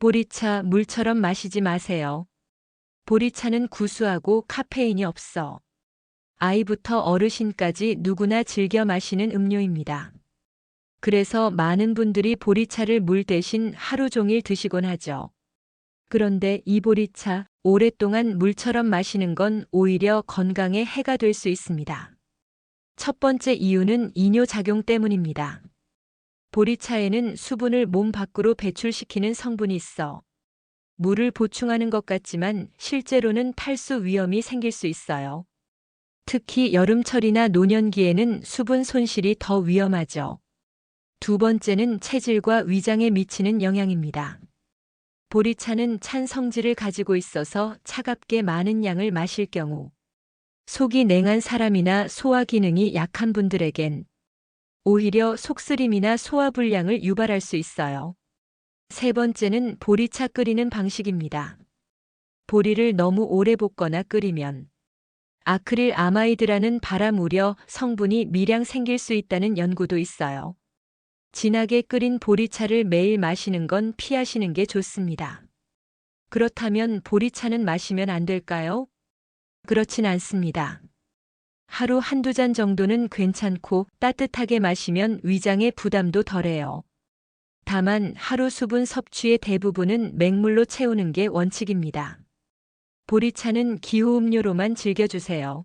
보리차 물처럼 마시지 마세요. 보리차는 구수하고 카페인이 없어. 아이부터 어르신까지 누구나 즐겨 마시는 음료입니다. 그래서 많은 분들이 보리차를 물 대신 하루 종일 드시곤 하죠. 그런데 이 보리차 오랫동안 물처럼 마시는 건 오히려 건강에 해가 될 수 있습니다. 첫 번째 이유는 이뇨작용 때문입니다. 보리차에는 수분을 몸 밖으로 배출시키는 성분이 있어 물을 보충하는 것 같지만 실제로는 탈수 위험이 생길 수 있어요. 특히 여름철이나 노년기에는 수분 손실이 더 위험하죠. 두 번째는 체질과 위장에 미치는 영향입니다. 보리차는 찬 성질을 가지고 있어서 차갑게 많은 양을 마실 경우 속이 냉한 사람이나 소화 기능이 약한 분들에겐 오히려 속쓰림이나 소화불량을 유발할 수 있어요. 세 번째는 보리차 끓이는 방식입니다. 보리를 너무 오래 볶거나 끓이면 아크릴 아마이드라는 바람 우려 성분이 미량 생길 수 있다는 연구도 있어요. 진하게 끓인 보리차를 매일 마시는 건 피하시는 게 좋습니다. 그렇다면 보리차는 마시면 안 될까요? 그렇진 않습니다. 하루 한두 잔 정도는 괜찮고 따뜻하게 마시면 위장의 부담도 덜해요. 다만 하루 수분 섭취의 대부분은 맹물로 채우는 게 원칙입니다. 보리차는 기호음료로만 즐겨주세요.